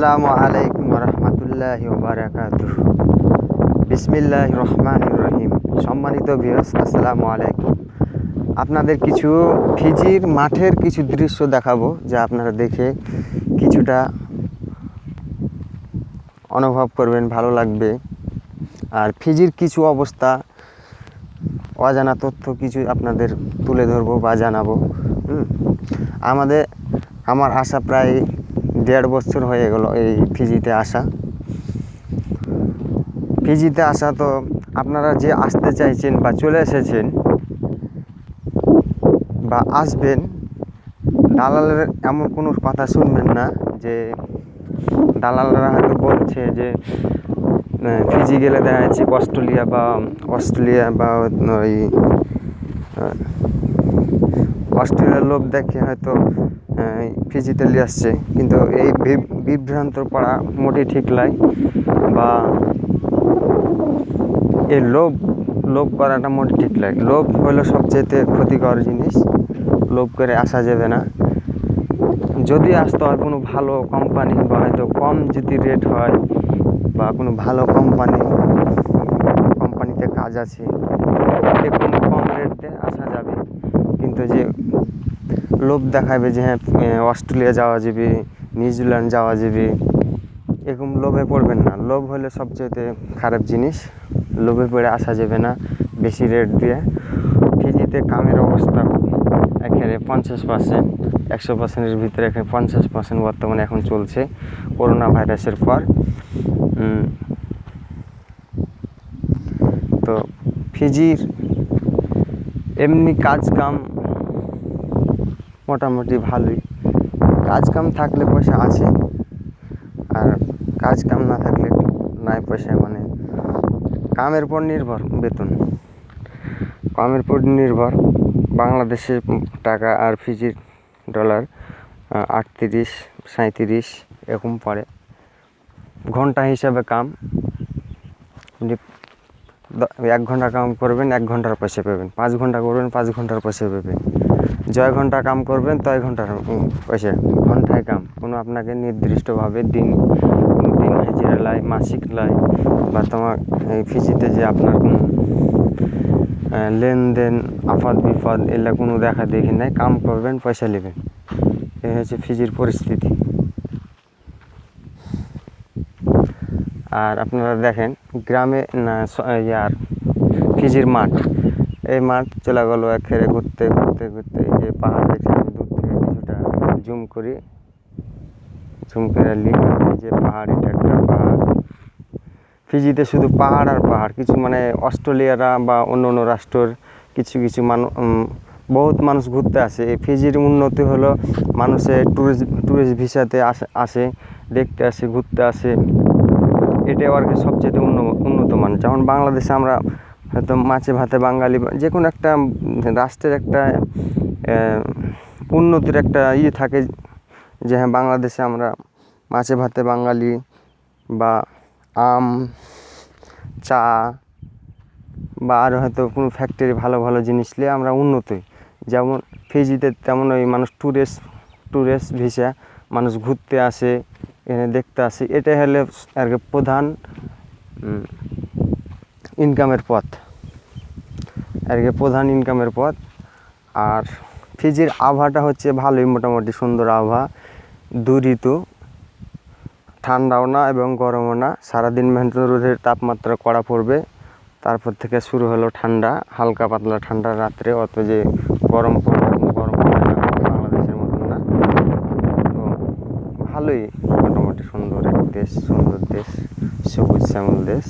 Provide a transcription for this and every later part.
আসসালামু আলাইকুম রহমতুল্লাহ বারাকাত বিসমিল্লাহ রহমান রহিম। সম্মানিত ভিউস আসসালামু আলাইকুম। আপনাদের কিছু ফিজির মাঠের কিছু দৃশ্য দেখাবো, যা আপনারা দেখে কিছুটা অনুভব করবেন, ভালো লাগবে। আর ফিজির কিছু অবস্থা, অজানা তথ্য কিছু আপনাদের তুলে ধরবো বা জানাব। আমাদের, আমার আশা প্রায় দেড় বছর হয়ে গেল এই ফিজিতে আসা। ফিজিতে আসা তো আপনারা যে আসতে চাইছেন বা চলে এসেছেন বা আসবেন, দালালের এমন কোনো কথা শুনবেন না যে দালালরা হয়তো বলছে যে ফিজি গেলে দেখা যাচ্ছে অস্ট্রেলিয়া বা অস্ট্রেলিয়া বা ওই অস্ট্রেলিয়ার লোক দেখে হয়তো নিয়ে আসছে। কিন্তু এই বিভ্রান্ত পড়া মোটেই ঠিক নয় বা এই লোভ লোভ করাটা মোটে ঠিক নয়। লোভ হলো সবচেয়ে ক্ষতিকর জিনিস। লোভ করে আসা যাবে না। যদি আসতে হয় কোনো ভালো কোম্পানি বা হয়তো কম যদি রেট হয় বা কোনো ভালো কোম্পানি কোম্পানিতে কাজ আছে কম রেটে আসা যাবে। কিন্তু যে লোভ দেখাবে যে হ্যাঁ অস্ট্রেলিয়া যাওয়া যাবে, নিউজিল্যান্ড যাওয়া যাবে। এরকম লোভে পড়বেন না। লোভ হলে সবচেয়ে খারাপ জিনিস, লোভে পড়ে আসা যাবে না বেশি রেট দিয়ে। ফিজিতে কামের অবস্থা এখানে পঞ্চাশ পার্সেন্ট একশো পার্সেন্টের ভিতরে এখানে পঞ্চাশ পার্সেন্ট বর্তমানে এখন চলছে করোনা ভাইরাসের পর তো ফিজির এমনি কাজ কাম মোটামুটি ভালোই। কাজ কাম থাকলে পয়সা আছে, আর কাজ কাম না থাকলে নাই পয়সা মানে কামের উপর নির্ভর বেতন। কামের উপর নির্ভর। বাংলাদেশের টাকা আর ফিজির ডলার আটত্রিশ সাঁত্রিশ এরকম পড়ে। ঘণ্টা হিসাবে কাম। এক ঘণ্টা কাম করবেন, এক ঘণ্টার পয়সা পাবেন। পাঁচ ঘণ্টা করবেন, পাঁচ ঘণ্টার পয়সা পাবেন। জয় ঘণ্টা কাম করবেন, তয় ঘণ্টার পয়সা ঘন্টায় কাম। কোনো আপনাকে নির্দিষ্টভাবে দিন দিন হাজিরা লাই, মাসিক লাই, বা তোমার এই ফিজিতে যে আপনার কোনো লেনদেন আফাদ বিপদ এগুলা কোনো দেখা দেখি নাই, কাম করবেন, পয়সা নেবেন। এই হচ্ছে ফিজির পরিস্থিতি। আর আপনারা দেখেন, গ্রামে না ইয়ার, ফিজির মাঠ। এই মাঠ চলে গেলো একেবারে ঘুরতে ঘুরতে ঘুরতে। এই যে পাহাড় দেখছেন, আমি দূর থেকে কিছুটা জুম করি। জুম করে লিখ এই যে পাহাড়, এটা একটা পাহাড়। ফিজিতে শুধু পাহাড় আর পাহাড়, কিছু মানে অস্ট্রেলিয়ারা বা অন্য অন্য রাষ্ট্রের কিছু কিছু মানুষ বহুত মানুষ ঘুরতে আসে। এই ফিজির উন্নতি হলো মানুষের ট্যুরিস্ট ট্যুরিস্ট ভিসাতে আসে আসে, দেখতে আসে, ঘুরতে আসে। এটা আর কি সবচেয়ে উন্নত মান যেমন বাংলাদেশে আমরা হয়তো মাছে ভাতে বাঙালি যে কোনো একটা রাষ্ট্রের একটা উন্নতির একটা ইয়ে থাকে যে হ্যাঁ বাংলাদেশে আমরা মাছে ভাতে বাঙালি বা আম, চা বা আরও হয়তো কোনো ফ্যাক্টরি ভালো ভালো জিনিস নিয়ে আমরা উন্নত। যেমন ফিজিতে তেমন ওই মানুষ ট্যুরিস্ট ট্যুরিস্ট ভিসা মানুষ ঘুরতে আসে এখানে দেখতে আসে এটাই হলে আর কি প্রধান ইনকামের পথ। আর কি প্রধান ইনকামের পথ। আর ফিজির আবহাওয়াটা হচ্ছে ভালোই, মোটামুটি সুন্দর আবহাওয়া। দু ঋতু ঠান্ডাও না এবং গরমও না। সারাদিন মেহনত রোদের তাপমাত্রা কড়া পড়বে। তারপর থেকে শুরু হলো ঠান্ডা, হালকা পাতলা ঠান্ডা রাত্রে, অত যে গরম পড়বে গরম পড়বে না, বাংলাদেশের মতন না। তো ভালোই, মোটামুটি সুন্দর এক দেশ, সুন্দর দেশ, সবুজ শ্যামল দেশ।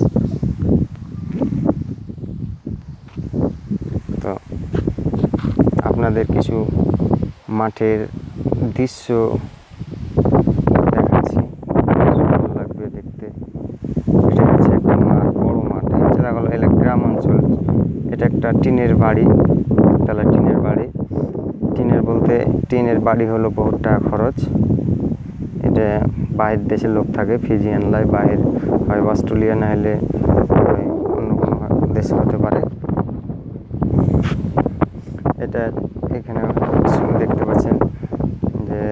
তো আপনাদের কিছু মাঠের দৃশ্য দেখাচ্ছি। ভালো লাগবে দেখতে। এটা হচ্ছে একটা মাঠ, বড় মাঠ। যেটা হলো এলাকা গ্রাম অঞ্চল। এটা একটা টিনের বাড়ি, একতলা টিনের বাড়ি। টিনের বলতে টিনের বাড়ি হলো বহুত টাকা খরচ। এটা বাইরের দেশের লোক থাকে ফিজিয়ান লাই বাইরের হয়, অস্ট্রেলিয়া না হলে অন্য কোনো দেশে হতে পারে। এটা এখানে দেখতে পাচ্ছেন যে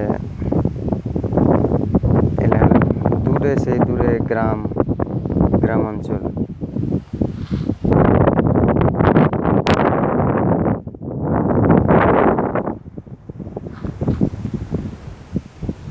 দূরে সেই দূরে গ্রাম গ্রাম অঞ্চল।